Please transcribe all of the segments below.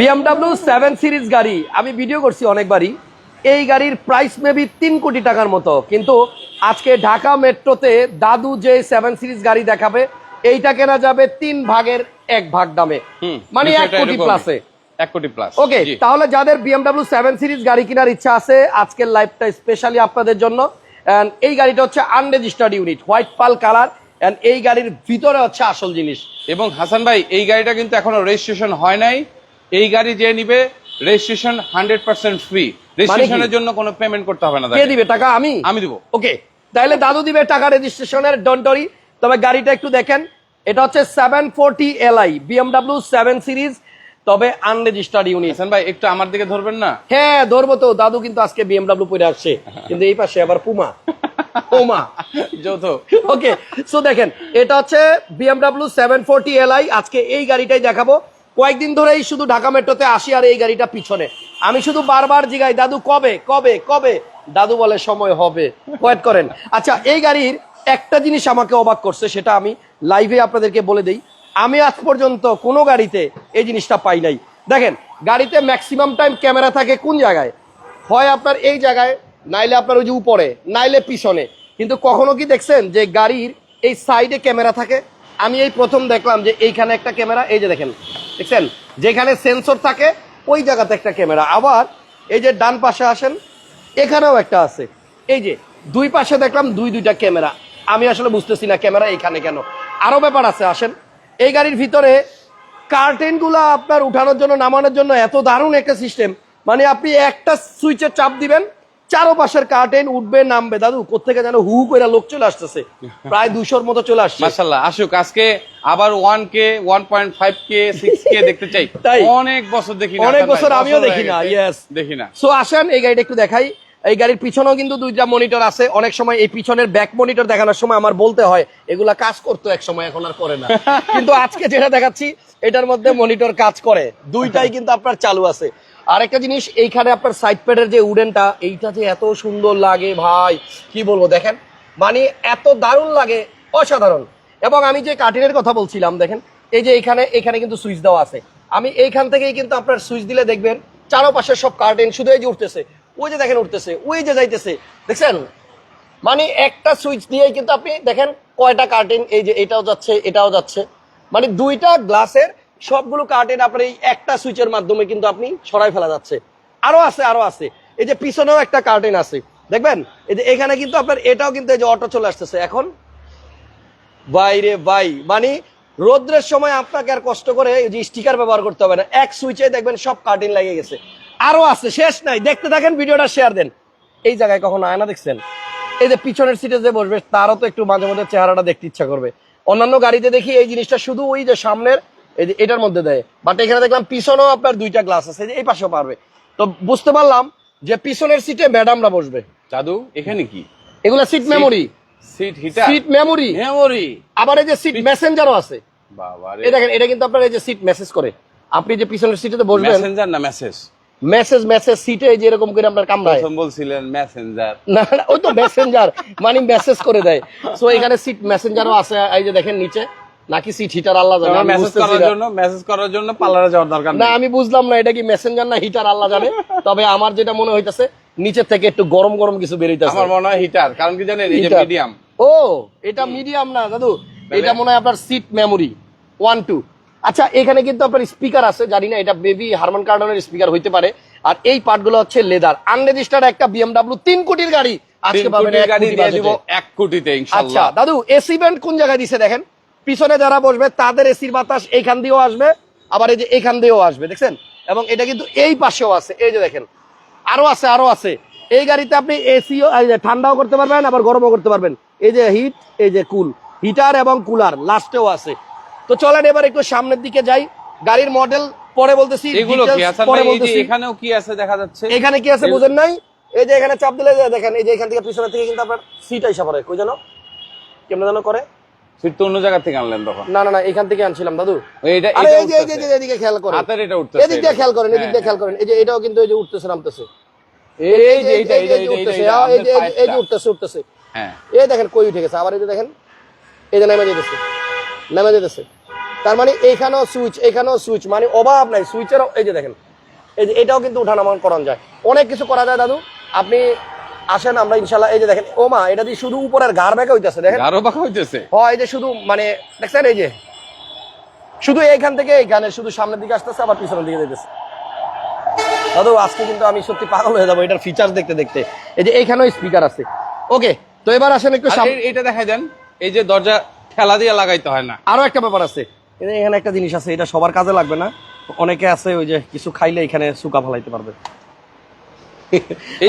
BMW seven series গাড়ি আমি video করছি অনেকবারই। এই গাড়ির প্রাইস মেবি তিন কোটি টাকার মতো কিন্তু আজকে ঢাকা মেট্রোতে দাদু যে সেভেন সিরিজ গাড়ি দেখাবে এইটা কেনা যাবে তিন ভাগের এক ভাগ দামে। মানে এক কোটি। প্লাসে এক কোটি প্লাস ওকে তাহলে যাদের বিএমডাব্লিউ সেভেন সিরিজ গাড়ি কেনার ইচ্ছা আছে আজকের লাইভটা স্পেশালি আপনাদের জন্য। এই গাড়িটা হচ্ছে unregistered unit white pearl colour and এই গাড়ির ভিতরে হচ্ছে আসল জিনিস। এবং হাসান ভাই এই গাড়িটা কিন্তু এখনও রেজিস্ট্রেশন হয় নাই। এই গাড়ি যে নিবে রেজিস্ট্রেশন হান্ড্রেড পার্সেন্ট ফ্রি রেজিস্ট্রেশনের জন্য কোনো পেমেন্ট করতে হবে না কে দিবে? টাকা আমি? আমি দিব। ওকে তাহলে দাদু দিবে টাকা রেজিস্ট্রেশনের ডন্টরি তবে গাড়িটা একটু দেখেন এটা হচ্ছে seven forty L I BMW seven series তবে আনরেজিস্টার্ড ইউনিট ভাই একটু আমার দিকে ধরবেন না? হ্যাঁ ধরবো তো। দাদু কিন্তু আজকে বিএমডাব্লিউ পরে আসছে। কিন্তু এই পাশে আবার পুমা পুমা যৌথ। ওকে সো দেখেন এটা হচ্ছে বিএমডাব্লিউ সেভেন ফোরটি এলআই আজকে এই গাড়িটাই দেখাবো। কয়েকদিন ধরেই শুধু ঢাকা মেট্রোতে আসি আর এই গাড়িটা পিছনে। আমি শুধু বারবার জিগাই, দাদু, কবে? কবে? কবে? দাদু বলে, সময় হবে। ওয়েট করেন। আচ্ছা এই গাড়ির একটা জিনিস আমাকে অবাক করছে, সেটা আমি লাইভে আপনাদেরকে বলে দেই। আমি আজ পর্যন্ত কোনো গাড়িতে এই জিনিসটা পাই নাই। দেখেন, গাড়িতে ম্যাক্সিমাম টাইম ক্যামেরা থাকে কোন জায়গায়? হয় আপনার এই জায়গায়, নাইলে আপনার ওই যে উপরে, নাইলে পিছনে। কিন্তু কখনো কি দেখছেন যে গাড়ির এই সাইডে ক্যামেরা থাকে? আমি এই প্রথম দেখলাম যে এইখানে একটা ক্যামেরা, এই যে দেখেন, দেখছেন? যেখানে সেন্সর থাকে, ওই জায়গাতে একটা ক্যামেরা। আবার এই যে ডান পাশে আসেন, এখানেও একটা আছে। এই যে দুই পাশে দেখলাম দুই দুইটা ক্যামেরা। আমি আসলে বুঝতেছি না ক্যামেরা এইখানে কেন। আরও ব্যাপার আছে, আসেন। এই গাড়ির ভিতরে কার্টেনগুলো আপনার উঠানোর জন্য, নামানোর জন্য এত দারুণ একটা সিস্টেম মানে আপনি একটা সুইচে চাপ দিবেন চারো পাশের কার্টেন উঠবে নামবে। দাদু কোথেকে যেন হু করে লোক চলে আসতেছে। প্রায় দুশোর মতো চলে আসছে। মাশাল্লাহ আসুক আজকে আবার one K one point five K six K দেখতে চাই। তাই? অনেক বছর দেখি অনেক বছর আমিও দেখি না ইয়েস দেখি না। সো আসেন এই গাড়িটা একটু দেখাই। এই গাড়ির পিছনেও কিন্তু দুইটা মনিটর আছে। অনেক সময় এই পিছনের ব্যাক মনিটর দেখানোর সময় আমার বলতে হয় এগুলা কাজ করতো এক সময় এখন আর করে না। কিন্তু আজকে যেটা দেখাচ্ছি এটার মধ্যে মনিটর কাজ করে। দুইটাই কিন্তু আপনার চালু আছে। আরেকটা জিনিস, এইখানে আপনার সাইড প্যাডের যে উডেনটা, এইটা যে এত সুন্দর লাগে ভাই। কি বলব, দেখেন? মানে এত দারুণ লাগে, অসাধারণ। এবং আমি যে কার্টিনের কথা বলছিলাম, দেখেন, এই যে এখানে এখানে কিন্তু সুইচ দেওয়া আছে। আমি এইখান থেকেই কিন্তু আপনার সুইচ দিলে দেখবেন, চারোপাশে সব কার্টেন শুধু এই যে উঠতেছে, ওই যে দেখেন উঠতেছে, ওই যে যাইতেছে, দেখছেন? মানে একটা সুইচ দিয়েই কিন্তু আপনি, দেখেন, কয়টা কার্টেন এই যে এটাও যাচ্ছে এটাও যাচ্ছে। মানে দুইটা গ্লাসের সবগুলো কার্টেন আপনার এই একটা সুইচের মাধ্যমে কিন্তু আপনি সরাই ফেলা যাচ্ছে। আরও আছে আরও আছে। এই যে পিছনেও একটা কার্টেন আছে। দেখবেন? এই যে এখানে কিন্তু আপনার, এটাও কিন্তু এই যে অটো চলে আসতেছে। এখন বাইরে বাই। মানে রোদ্রের সময় আপনাকে আর কষ্ট করে এই যে স্টিকার ব্যবহার করতে হবে না। এক সুইচে দেখবেন সব কার্টিন লেগে গেছে। আরও আছে, শেষ নাই। দেখতে থাকেন, ভিডিওটা শেয়ার দেন। এই জায়গায় কখনো আয়না দেখছেন? এই যে পিছনের সিটে যে বসবে, তারও তো একটু মাঝে মধ্যে চেহারাটা দেখতে ইচ্ছা করবে। অন্যান্য গাড়িতে দেখি এই জিনিসটা শুধু ওই যে সামনের এটার মধ্যে দেয়। বাট এখানে দেখলাম পিছনেও আপনার দুইটা গ্লাস আছে এই পাশেও পারবে। তো বুঝতে পারলাম যে পিছনের সিটে ম্যাডামরা বসবে। জাদু এখানে কি? এগুলা seat memory seat heater seat memory memory আবার এই যে সিট মেসেঞ্জারও আছে। বাবা এই দেখেন এটা কিন্তু আপনার এই যে সিট মেসেজ করে। আপনি যে পিছনের সিটে বসবেন মেসেঞ্জার না মেসেজ মেসেজ মেসেজ সিটে যে এরকম করে আপনার কামড়ায়। প্রথম বলছিলেন মেসেঞ্জার না না, ওই তো মেসেঞ্জার মানে মেসেজ করে দেয়। সো এখানে সিট মেসেঞ্জারও আছে এই যে দেখেন নিচে। নাকি সিট হিটার আল্লাহ জানে মেসেজ করার জন্য মেসেজ করার জন্য পার্লারে যাওয়ার দরকার না আমি বুঝলাম না এটা কি মেসেঞ্জার না হিটার আল্লাহ জানে। তবে আমার যেটা মনে হইতাছে নিচের থেকে একটু গরম গরম কিছু বেরোইতেছে। আমার মনে হয় হিটার কারণ কি জানেন মিডিয়াম ও এটা মিডিয়াম না দাদু। এটা মনে হয় আপনার সিট মেমোরি ওয়ান টু আচ্ছা এখানে কিন্তু আপনার স্পিকার আছে জানি না এটা বেবি হারমান কার্ডনের স্পিকার হইতে পারে। আর এই পার্টগুলো হচ্ছে লেদার আনরেজিস্টার্ড একটা বিএমডাব্লিউ তিন কোটির গাড়ি আজকে পাবেন। এক কোটিতে আচ্ছা দাদু এসি ব্যান্ড কোন জায়গায় দিছে দেখেন? পিছনে যারা বসবে তাদের এসির বাতাস এইখান দিয়েও আসবে আবার এই যে এইখান দিয়েও আসবে দেখছেন? এবং এটা কিন্তু এই পাশেও আছে এই যে দেখেন আরও আছে আরও আছে। এই গাড়িতে আপনি এসিও ঠান্ডাও করতে পারবেন আবার গরমও করতে পারবেন। এই যে হিট এই যে কুল হিটার এবং কুলার লাস্টেও আছে। তো চলেন এবার একটু সামনের দিকে যাই। গাড়ির মডেল পরে বলতেছি এগুলো কি পরে ভাই এই যে বলতেছি। এখানেও কি আছে দেখা যাচ্ছে? এখানে কি আছে বুঝেন নাই? এই যে এখানে চাপ দিলে দেখেন এই যে এখান থেকে পিছনে থেকে কিন্তু আপনার সিট আইসা পড়ে। কই জানো? কেমন যেন করে? সিট তো অন্য জায়গা থেকে আনলেন তখন না না না এখান থেকে আনছিলাম দাদু আরে এই যে এই যে উঠতেছে। এই যে এদিকে খেয়াল করেন হাতের এটা উঠতেছে এদিক দিয়ে খেয়াল করেন এদিক হ্যাঁ, দিয়ে খেয়াল করেন এই যে এটাও কিন্তু এই যে উঠতেছে নামতেছে এই এই যে এইটা এই যে উঠতেছে, হ্যাঁ, এই যে- এই যে উঠতেছে উঠতেছে হ্যাঁ এই দেখেন কই উঠে গেছে আবার এই যে দেখেন এই যে নেমে যেতেছে নেমে যেতেছে তার মানে এইখানেও সুইচ এখানেও সুইচ মানে অভাব নাই সুইচের এই যে দেখেন এই যে এটাও কিন্তু উঠানামা করানো যায় অনেক কিছু করা যায় দাদু আপনি আসেন আমরা ইনশাল্লাহ এই যে দেখেন ও মা এটা দিয়ে শুধু উপরের ঘাড় ব্যাগে হইতেছে দেখেন। আরও বাঁকা হইতেছে। হয় এই যে শুধু মানে দেখছেন এই যে। শুধু এইখান থেকে এইখানে শুধু সামনের দিকে আসতেছে আবার পিছনের দিকে যেতেছে দাদু আজকে কিন্তু আমি সত্যি পাগল হয়ে যাব এটার ফিচার দেখতে দেখতে। এই যে এইখানেও স্পিকার আছে। ওকে তো এবার আসেন একটু এই- দেখাই দেন এই যে দরজা ঠেলা দিয়ে লাগাইতে হয় না। আরও একটা ব্যাপার আছে। এখানে একটা জিনিস আছে এটা সবার কাজে লাগবে না। অনেকে আছে ওই যে কিছু খাইলে এখানে সুকা ফলাইতে পারবে।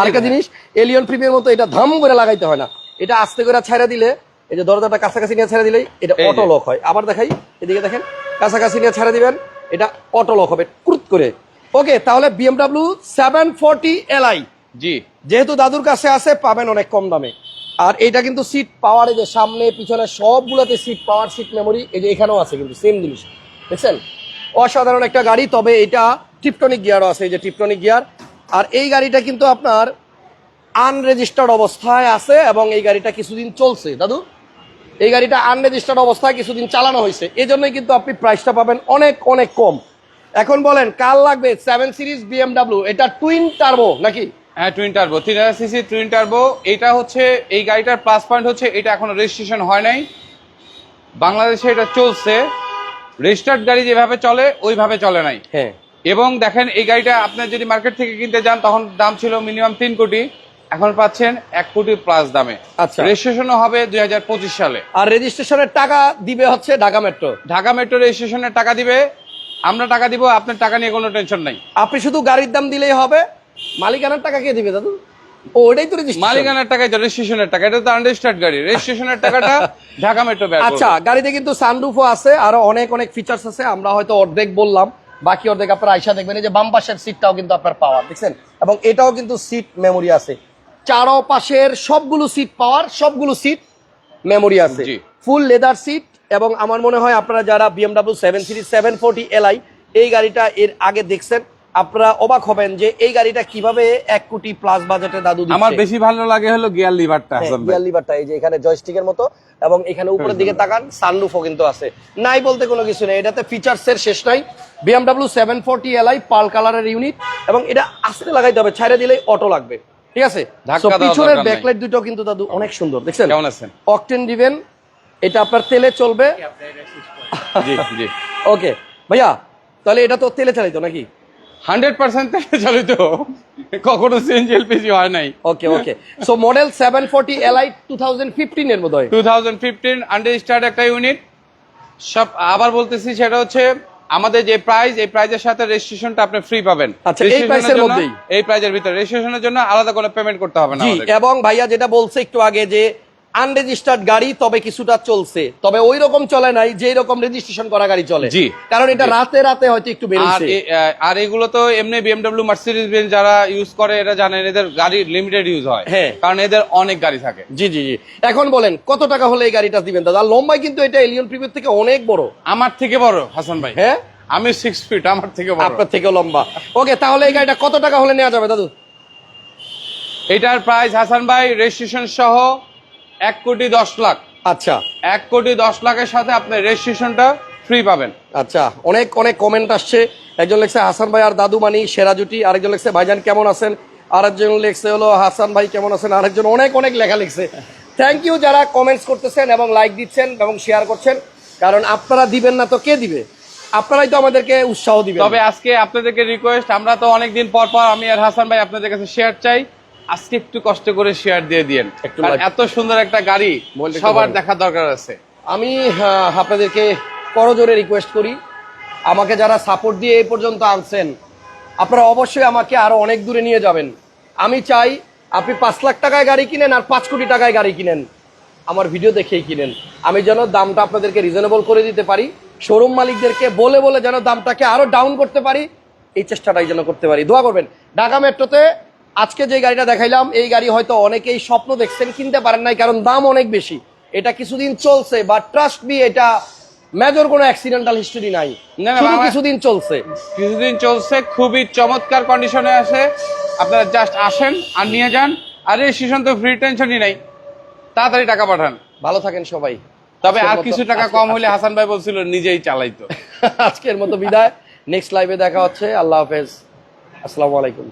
আরেকটা জিনিস এলিয়ন প্রিমিয়ার মতো এটা ধাম করে লাগাইতে হয় না। এটা আস্তে করে ছেড়ে দিলে এই যে দরজাটা কাছাকাছি নিয়ে ছেড়ে দিলেই এটা অটো লক হয়। আবার দেখাই এদিকে দেখেন কাছাকাছি নিয়ে ছেড়ে দিবেন এটা অটো লক হবে ক্রুত করে। ওকে তাহলে বিএমডাব্লিউ সেভেন ফোরটি এলআই জি। যেহেতু দাদুর কাছে আছে পাবেন অনেক কম দামে। আর এটা কিন্তু সিট পাওয়ার যে সামনে পিছনে সবগুলোতে সিট পাওয়ার সিট মেমোরি এই যে এখানেও আছে কিন্তু সেম জিনিস। দেখছেন? অসাধারণ একটা গাড়ি তবে এটা টিপটনিক গিয়ারও আছে এই যে টিপটনিক গিয়ার আর এই গাড়িটা কিন্তু আপনার আনরেজিস্টার্ড অবস্থায় আছে এবং এই গাড়িটা কিছুদিন চলছে। দাদু এই গাড়িটা আনরেজিস্টার্ড অবস্থায় কিছুদিন চালানো হয়েছে। এই জন্যই কিন্তু আপনি প্রাইসটা পাবেন অনেক অনেক কম। এখন বলেন কার লাগবে? সেভেন সিরিজ বিএমডাব্লিউ এটা টুইন টার্বো নাকি? হ্যাঁ টুইন টার্বো তিন হাজার সিসি টুইন টার্বো এটা হচ্ছে এই গাড়িটার প্লাস পয়েন্ট হচ্ছে এটা এখনও রেজিস্ট্রেশন হয় নাই। বাংলাদেশে এটা চলছে। রেজিস্টার্ড গাড়ি যেভাবে চলে ওইভাবে চলে নাই। হ্যাঁ। এবং দেখেন এই গাড়িটা আপনার যদি মার্কেট থেকে কিনতে যান তখন দাম ছিল মিনিমাম তিন কোটি। এখন পাচ্ছেন এক কোটি প্লাস দামে। আচ্ছা। রেজিস্ট্রেশনও হবে দুই হাজার পঁচিশ সালে। আর রেজিস্ট্রেশনের টাকা দিবে হচ্ছে ঢাকা মেট্রো ঢাকা মেট্রো রেজিস্ট্রেশনের টাকা দিবে। আমরা টাকা দিব আপনার টাকা নিয়ে কোনো টেনশন নাই। আপনি শুধু গাড়ির দাম দিলেই হবে। মালিকানার টাকা কে দিবে দাদু? ওটাই তো রেজিস্ট্রেশন মালিকানার টাকা এটা রেজিস্ট্রেশনের টাকা এটা তো আনরেজিস্টার্ড গাড়ি। রেজিস্ট্রেশনের টাকাটা ঢাকা মেট্রো আচ্ছা গাড়িতে কিন্তু সানরুফও আছে আরও অনেক অনেক ফিচার্স আছে। আমরা হয়তো অর্ধেক বললাম। বাকি অর্ধেক আপনার আইসা দেখবেন এই যে বাম পাশের সিটটাও কিন্তু আপনার পাওয়ার দেখছেন? এবং এটাও কিন্তু সিট মেমোরি আছে। চারো পাশের সবগুলো সিট পাওয়ার সবগুলো সিট মেমোরি আছে। ফুল লেদার সিট এবং আমার মনে হয় আপনারা যারা BMW seven series seven forty LI এই গাড়িটা এর আগে দেখছেন আপনারা অবাক হবেন যে এই গাড়িটা কীভাবে এক কোটি প্লাস বাজেটে দাদু আমার বেশি ভালো লাগে হলো গিয়ার লিভারটা হ্যাঁ, গিয়ার লিভারটা এই যে এখানে জয়স্টিকের মতো এবং এখানে উপরের দিকে তাকান সানরুফও কিন্তু আছে। নাই বলতে কোনো কিছু নেই এটাতে ফিচার্স এর শেষ নাই। BMW seven forty LI pearl কালারের ইউনিট এবং এটা আস্তে লাগাইতে হবে ছাইড়ে দিলেই অটো লাগবে। ঠিক আছে? পিছনের ব্যাকলাইট দুটো কিন্তু দাদু অনেক সুন্দর দেখছেন? কেমন আছেন? অকটেন দিবেন এটা আপনার তেলে চলবে। জি জি। ওকে ভাইয়া তাহলে এটা তো তেলে চালিত নাকি? হান্ড্রেড পার্সেন্ট চালিত। কখনো সিএনজি এলপিজি হয় নাই। Okay okay so model seven forty L I two thousand fifteen এর মধ্যে টু থাউজেন্ড ফিফটিন আনরেজিস্টার্ড একটা ইউনিট সব আবার বলতেছি সেটা হচ্ছে আমাদের যে প্রাইস এই প্রাইজের সাথে রেজিস্ট্রেশনটা আপনি ফ্রি পাবেন। আচ্ছা, এই জন্য- মধ্যেই? এই প্রাইজের ভিতরে। রেজিস্ট্রেশনের জন্য আলাদা করে পেমেন্ট করতে হবে না এবং ভাইয়া যেটা বলছে একটু আগে যে আনরেজিস্টার্ড গাড়ি তবে কিছুটা চলছে। তবে ওই রকম চলে নাই যে রকম রেজিস্ট্রেশন করা গাড়ি চলে। জি। কারণ এটা রাতে রাতে হয়তো একটু আহ, আর এগুলো তো এমনি বিএমডব্লিউ মার্সিডিজ বেঞ্চ যারা ইউজ করে এটা জানেন এদের গাড়ি লিমিটেড ইউজ হয়। হ্যাঁ। কারণ এদের অনেক গাড়ি থাকে। জি জি জি। এখন বলেন কত টাকা হলে এই গাড়িটা দিবেন দাদা? লম্বাই কিন্তু এটা এলিয়ন প্রিমিয়ার থেকে অনেক বড়। আমার থেকে বড় হাসান ভাই। হ্যাঁ? আমি সিক্স ফিট আমার থেকে বড়। আপনার থেকে লম্বা। ওকে তাহলে এই গাড়িটা কত টাকা হলে নেওয়া যাবে দাদু? এটার প্রাইস হাসান ভাই রেজিস্ট্রেশন সহ এক কোটি দশ লাখ। আচ্ছা। এক কোটি দশ লাখের সাথে আপনি রেজিস্ট্রেশনটা ফ্রি পাবেন। আচ্ছা অনেক অনেক কমেন্ট আসছে। একজন লেখছে হাসান ভাই আর দাদু মানি সেরা জুটি। আরেকজন লেখছে ভাইজান কেমন আছেন? আরেকজন লেখছে হলো হাসান ভাই কেমন আছেন? আরেকজন অনেক অনেক লেখা লিখছে। থ্যাংক ইউ যারা কমেন্টস করতেছেন এবং লাইক দিচ্ছেন এবং শেয়ার করছেন। কারণ আপনারা দিবেন না তো কে দিবে? আপনারাই তো আমাদেরকে উৎসাহ দিবেন। তবে আজকে আপনাদেরকে রিকোয়েস্ট আমরা তো অনেকদিন পর পর আমি আর হাসান ভাই আপনাদের কাছে শেয়ার চাই। আজকে একটু কষ্ট করে শেয়ার দিয়ে দিয়েন। এত সুন্দর একটা গাড়ি সবার। দেখার দরকার আছে। আমি আপনাদেরকে করজোরে রিকোয়েস্ট করি। আমাকে যারা সাপোর্ট দিয়ে এই পর্যন্ত আনছেন আপনারা অবশ্যই আমাকে আরও অনেক দূরে নিয়ে যাবেন। আমি চাই আপনি পাঁচ লাখ টাকায় গাড়ি কিনেন আর পাঁচ কোটি টাকায় গাড়ি কিনেন। আমার ভিডিও দেখেই কিনেন। আমি যেন দামটা আপনাদেরকে রিজনেবল করে দিতে পারি শোরুম মালিকদেরকে বলে বলে যেন দামটাকে আরও ডাউন করতে পারি এই চেষ্টাটাই যেন করতে পারি। দোয়া করবেন। ঢাকা মেট্রোতে আজকে যে গাড়িটা দেখাইলাম এই গাড়ি হয়তো অনেকেই স্বপ্ন দেখছেন কিনতে পারেন নাই কারণ দাম অনেক বেশি। এটা কিছুদিন চলছে বা ট্রাস্ট বি এটা মেজর কোনো অ্যাক্সিডেন্টাল হিস্টোরি নাই। কিছুদিন চলছে। কিছুদিন চলছে খুবই চমৎকার কন্ডিশনে আছে। আপনারা জাস্ট আসেন আর নিয়ে যান। আর রেজিস্ট্রেশন তো ফ্রি টেনশনই নাই। তাড়াতাড়ি টাকা পাঠান। ভালো থাকেন সবাই। তবে আর কিছু টাকা কম হলে হাসান ভাই বলছিল নিজেই চালাইতো আজকের মতো বিদায়। নেক্সট লাইভে দেখা হচ্ছে। আল্লাহ হাফেজ। আসসালামু আলাইকুম।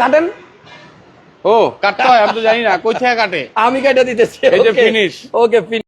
কাটেন। ও কাটতে হয় আমি তো জানি না। কোথায় কাটে? আমি কেটে দিতেছি এই যে finish। Okay finish